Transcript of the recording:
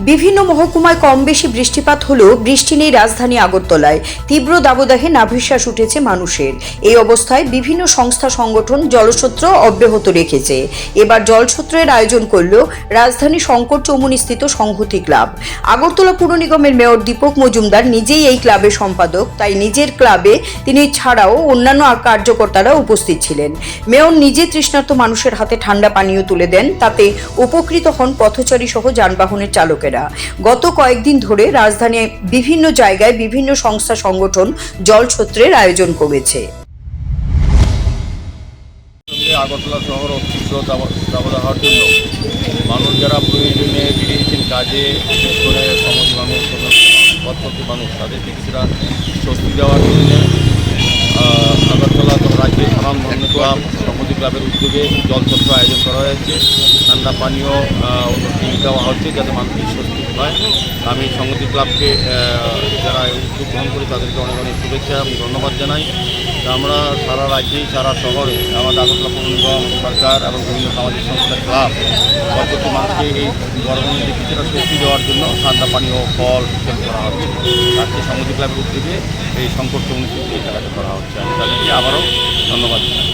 বিভিন্ন মহকুমায় কম বেশি বৃষ্টিপাত হলেও বৃষ্টি নেই রাজধানী আগরতলায়। তীব্র দাবদাহে নাভিশ্বাস উঠেছে মানুষের। এই অবস্থায় বিভিন্ন সংস্থা সংগঠন জলসূত্র অব্যাহত রেখেছে। এবার জলসূত্রের আয়োজন করল রাজধানী শঙ্কর চৌমুনিস্থিত সংহতি ক্লাব। আগরতলা পুর নিগমের মেয়র দীপক মজুমদার নিজেই এই ক্লাবের সম্পাদক। তাই নিজের ক্লাবে তিনি ছাড়াও অন্যান্য কার্যকর্তারা উপস্থিত ছিলেন। মেয়র নিজে তৃষ্ণার্ত মানুষের হাতে ঠান্ডা পানীয় তুলে দেন। তাতে উপকৃত হন পথচারী সহ যানবাহনের চালকেরা গত কয়েকদিন ধরে রাজধানীর বিভিন্ন জায়গায় বিভিন্ন সংস্থা সংগঠন জলছত্রের আয়োজন করেছে। আগরতলা শহর দাবদাহর জন্য মানুষ যারা প্রয়োজনে বেরিয়েছেন কাজে, বিশেষ করে সমাজ মানুষ মানুষ তাদেরকে কিছুটা স্বস্তি দেওয়ার জন্য আগরতলা রাজ্যের ক্লাবের উদ্যোগে জলছত্র আয়োজন করা হয়েছে। ঠান্ডা পানীয় দেওয়া হচ্ছে যাতে মানুষের স্বস্তি হয় আমি সংগতি ক্লাবকে যারা উদ্যোগ গ্রহণ করি তাদেরকে অনেক অনেক শুভেচ্ছা এবং ধন্যবাদ জানাই। আমরা সারা রাজ্যেই, সারা শহরে আমাদের আগরতলা পৌর নিগম সরকার এবং বিভিন্ন সামাজিক সংস্থা ক্লাব পর্যটন মানুষকে এই গরমের কিছুটা স্বস্তি দেওয়ার জন্য ঠান্ডা পানীয় ফল বিতরণ করা হচ্ছে। রাজ্যে সংগতি ক্লাবের উদ্যোগে এই সংকট কমিটি এই করা হচ্ছে। আমি তাদেরকে আবারও ধন্যবাদ জানাই।